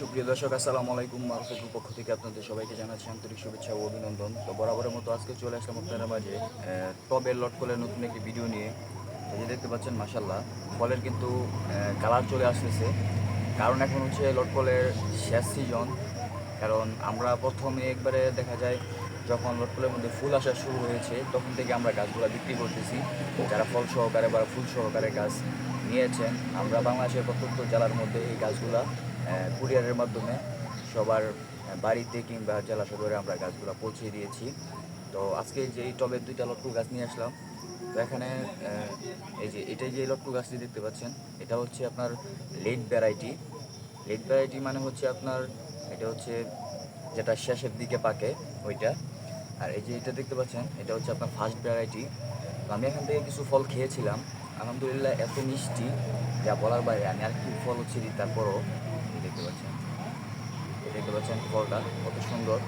সুপ্রিয় দর্শক, আসসালামু আলাইকুম। মারুফের পক্ষ থেকে আপনাদের সবাইকে জানাচ্ছি আন্তরিক শুভেচ্ছা ও অভিনন্দন। তো বরাবরের মতো আজকে চলে আসলাম আপনাদের মাঝে টবের লটকলের নতুন একটি ভিডিও নিয়ে। যে দেখতে পাচ্ছেন মাসাল্লাহ ফলের কিন্তু কালার চলে আসতেছে। কারণ এখন হচ্ছে লটকলের শেষ সিজন কারণ আমরা প্রথমে একবারে দেখা যায়, যখন লটকলের মধ্যে ফুল আসা শুরু হয়েছে, তখন থেকে আমরা গাছগুলো বিক্রি করতেছি। যারা ফল সহকারে বা ফুল সহকারে গাছ নিয়েছেন, আমরা বাংলাদেশের প্রত্যন্ত জেলার মধ্যে এই গাছগুলা কুরিয়ারের মাধ্যমে সবার বাড়িতে কিংবা জেলা সদরে আমরা গাছগুলো পৌঁছে দিয়েছি। তো আজকে যে এই টবের দুইটা লটকু গাছ নিয়ে আসলাম, তো এখানে এই যে এটাই যে লটকু গাছটি দেখতে পাচ্ছেন, এটা হচ্ছে আপনার লেট ভ্যারাইটি। লেট ভ্যারাইটি মানে হচ্ছে আপনার, এটা হচ্ছে যেটা শেষের দিকে পাকে, ওইটা। আর এই যে এটা দেখতে পাচ্ছেন, এটা হচ্ছে আপনার ফার্স্ট ভ্যারাইটি। তো আমি এখান থেকে কিছু ফল খেয়েছিলাম। আলহামদুলিল্লাহ এত মিষ্টি, যা বলার বাইরে, আমি আর কি ফল হচ্ছে দিই তারপরও। দেখতে পাচ্ছেন। দেখতে পাচ্ছেন ফলটা, কত সুন্দর।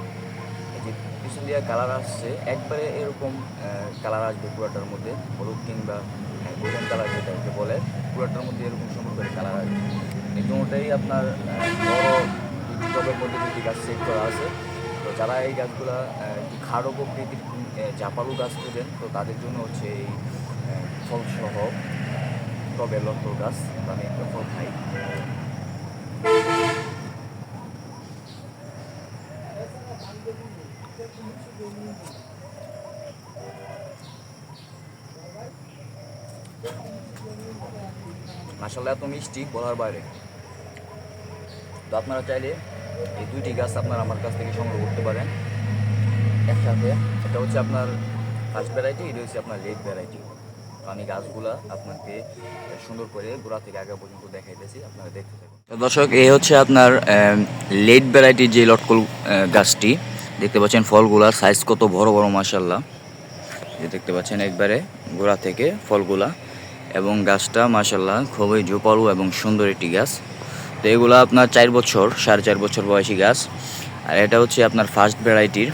এই যে পিছন দিয়ে কালার আসছে, একবারে এরকম কালার আসবে পুরাটার মধ্যে, হলুদ কিংবা গোল্ডেন কালার যেটাকে বলে, পুরাটার মধ্যে এরকম সুন্দর করে কালার আসবে। এই দুটাই আপনার বড় টবের মধ্যে দুটি গাছ সেট করা আছে, তো যারা এই গাছগুলা একটু খাড়ো প্রকৃতির জাপালু গাছ খুঁজেন, তো তাদের জন্য হচ্ছে এই ফল সহ টবের লটকল গাছ আমি একটা ফল খাই। মাসাল্লাহ এত মিষ্টি বলার বাইরে। তো আপনারা চাইলে এই দুইটি গাছ আপনারা আমার কাছ থেকে সংগ্রহ করতে পারেন। একসাথে, এটা হচ্ছে আপনার ফার্স্ট ভ্যারাইটি এটা হচ্ছে আপনার লেট ভ্যারাইটি আমি গাছগুলা আপনাকে সুন্দর করে গোড়া থেকে আগে পর্যন্ত দেখাইতেছি, আপনারা দেখতে দর্শক, এই হচ্ছে আপনার লেট ভ্যারাইটির যে লটকল গাছটি। দেখতে পাচ্ছেন ফলগুলা সাইজ কত বড় বড় মাসাল্লাহ যে দেখতে পাচ্ছেন একবারে গোড়া থেকে ফলগুলা। এবং গাছটা মাসাল্লাহ খুবই ঝোপালু এবং সুন্দর একটি গাছ। তো এগুলা আপনার চার বছর, সাড়ে চার বছর বয়সী গাছ। আর এটা হচ্ছে আপনার ফার্স্ট ভ্যারাইটির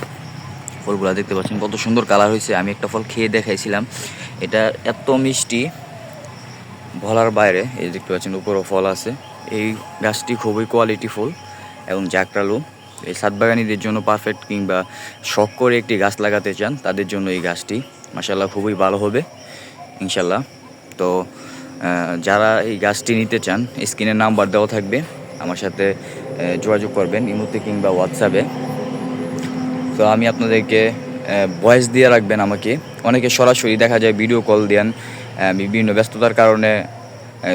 ফলগুলা। দেখতে পাচ্ছেন কত সুন্দর কালার হয়েছে। আমি একটা ফল খেয়ে দেখাইছিলাম। এটা এত মিষ্টি ভলার বাইরে। এই দেখতে পাচ্ছেন উপরও ফল আছে। এই গাছটি খুবই কোয়ালিটি ফুল এবং জাকরালু। এই সাতবাগানিদের জন্য পারফেক্ট কিংবা শখ করে একটি গাছ লাগাতে চান, তাদের জন্য এই গাছটি মাসাল্লাহ খুবই ভালো হবে ইনশাল্লাহ তো যারা এই গাছটি নিতে চান স্ক্রিনের নাম্বার দেওয়া থাকবে, আমার সাথে যোগাযোগ করবেন ইমুতে কিংবা হোয়াটসঅ্যাপে। তো আমি আপনাদেরকে ভয়েস দিয়ে রাখবেন আমাকে। অনেকে সরাসরি দেখা যায় ভিডিও কল দেন বিভিন্ন ব্যস্ততার কারণে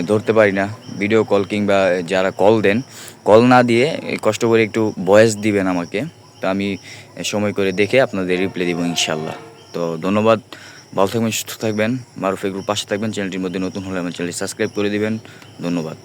ধরতে পারি না। ভিডিও কল কিংবা যারা কল দেন কল না দিয়ে কষ্ট করে একটু ভয়েস দিবেন আমাকে। তো আমি সময় করে দেখে আপনাদের রিপ্লে দিব ইনশাল্লাহ। তো ধন্যবাদ, ভালো থাকবেন, সুস্থ থাকবেন, মারুফ একটু পাশে থাকবেন, চ্যানেলটির মধ্যে নতুন হলে আমার চ্যানেলটি সাবস্ক্রাইব করে দিবেন। ধন্যবাদ।